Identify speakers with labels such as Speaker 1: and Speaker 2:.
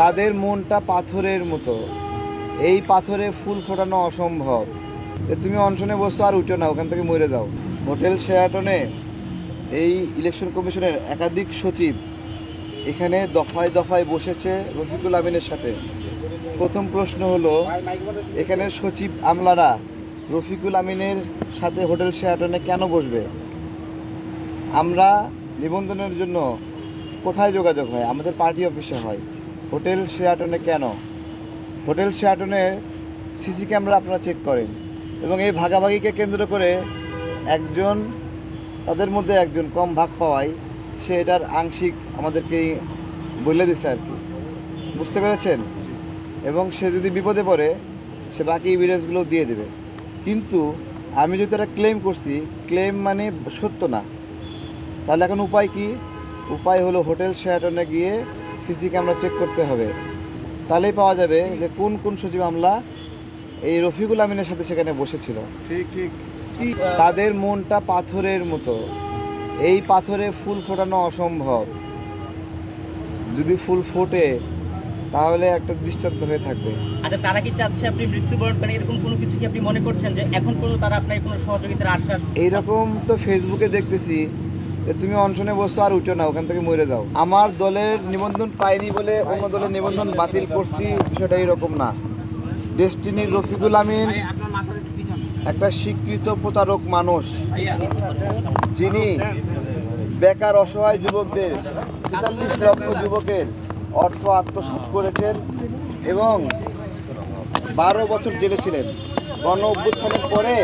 Speaker 1: তাদের মনটা পাথরের মতো। এই পাথরে ফুল ফোটানো অসম্ভব। তুমি অনশনে বসছো আর উঠো না, ওখান থেকে মরে যাও। হোটেল শেরাটনে এই ইলেকশন কমিশনের একাধিক সচিব এখানে দফায় দফায় বসেছে রফিকুল আমিনের সাথে। প্রথম প্রশ্ন হলো এখানের সচিব আমলারা রফিকুল আমিনের সাথে হোটেল শেরাটনে কেন বসবে? আমরা নিবন্ধনের জন্য কোথায় যোগাযোগ হয়? আমাদের পার্টি অফিসে হয়। হোটেল শেয়াটনে কেন? হোটেল শেয়াটনে সিসি ক্যামেরা আপনারা চেক করেন এবং এই ভাগাভাগিকে কেন্দ্র করে একজন, তাদের মধ্যে একজন কম ভাগ পাওয়ায় সে এটার আংশিক আমাদেরকে বলে দিছে আর কি। বুঝতে পেরেছেন? এবং সে যদি বিপদে পড়ে, সে বাকি এভিডেন্সগুলো দিয়ে দেবে। কিন্তু আমি যদি এটা ক্লেম করছি ক্লেম মানে সত্য না। তাহলে এখন উপায় কি? উপায় হলো হোটেল শেয়াটনে গিয়ে সিসি ক্যামেরা চেক করতে হবে। তাহলেই পাওয়া যাবে যে কোন কোন সচিব আমলা এই রফিকুল আমিনের সাথে সেখানে বসেছিল।
Speaker 2: ঠিক ঠিক।
Speaker 1: তাদের মনটা পাথরের মতো। এই পাথরে ফুল ফোটানো অসম্ভব। যদি ফুল ফোটে তাহলে একটা দৃষ্টান্ত হয়ে থাকবে।
Speaker 3: আচ্ছা তারা কি চাচ্ছে আপনি মৃত্যুবরণ করেন? এরকম কোনো কিছু কি আপনি মনে করছেন যে এখন পর্যন্ত তারা আপনাকে কোনো সহযোগিতার আশ্বাস
Speaker 1: এইরকম তো ফেসবুকে দেখতেছি। তুমি অনশনে বসছো আর উঠো না, ওখান থেকে মরে যাও। আমার দলের নিবন্ধন পাইনি বলে অন্য দলের নিবন্ধন বাতিল করছি, বিষয়টা এরকম না। ডেস্টিনির রফিকুল আমিন একটা স্বীকৃত প্রতারক মানুষ। যিনি বেকার অসহায় যুবকদের, তেতাল্লিশ লক্ষ যুবকের অর্থ আত্মসাৎ করেছেন এবং বারো বছর জেলে ছিলেন। গণ অভ্যুত্থানের পরে